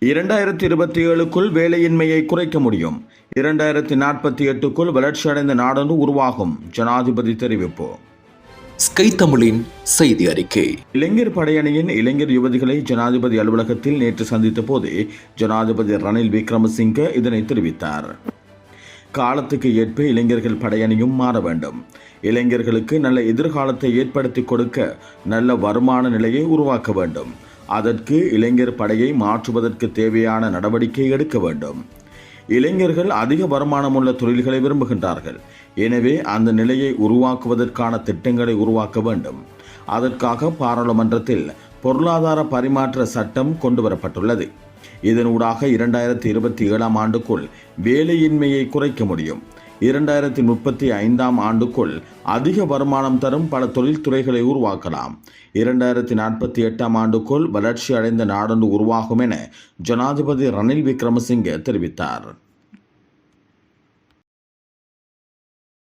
இரண்டாயிரத்தி இருபத்தி ஏழுக்குள் வேலையின்மையை குறைக்க முடியும். இரண்டாயிரத்தி நாற்பத்தி எட்டுக்குள் வளர்ச்சியடைந்த நாடொன்று உருவாகும் ஜனாதிபதி தெரிவிப்பு. ஸ்கை தமிழின் செய்தி அறிக்கை. இளைஞர் படையணியின் இளைஞர் யுவதிகளை ஜனாதிபதி அலுவலகத்தில் நேற்று சந்தித்த போதே ஜனாதிபதி ரணில் விக்ரமசிங்க இதனை தெரிவித்தார். காலத்துக்கு ஏற்ப இளைஞர்கள் படையணியும் மாற வேண்டும். இளைஞர்களுக்கு நல்ல எதிர்காலத்தை ஏற்படுத்தி கொடுக்க நல்ல வருமான நிலையை உருவாக்க வேண்டும். அதற்கு இளைஞர் படையை மாற்றுவதற்கு தேவையான நடவடிக்கை எடுக்க வேண்டும். இளைஞர்கள் அதிக வருமானமுள்ள தொழில்களை விரும்புகின்றார்கள். எனவே அந்த நிலையை உருவாக்குவதற்கான திட்டங்களை உருவாக்க வேண்டும். அதற்காக பாராளுமன்றத்தில் பொருளாதார பரிமாற்ற சட்டம் கொண்டுவரப்பட்டுள்ளது. இதனூடாக இரண்டாயிரத்தி இருபத்தி ஏழாம் ஆண்டுக்குள் வேலையின்மையை குறைக்க முடியும். இரண்டாயிரத்தி முப்பத்தி ஐந்தாம் ஆண்டுக்குள் அதிக வருமானம் தரும் பல தொழில்துறைகளை உருவாக்கலாம். இரண்டாயிரத்தி நாற்பத்தி எட்டாம் ஆண்டுக்குள் வளர்ச்சி அடைந்த நாடொன்று உருவாகும் என ஜனாதிபதி ரணில் விக்ரமசிங்கே தெரிவித்தார்.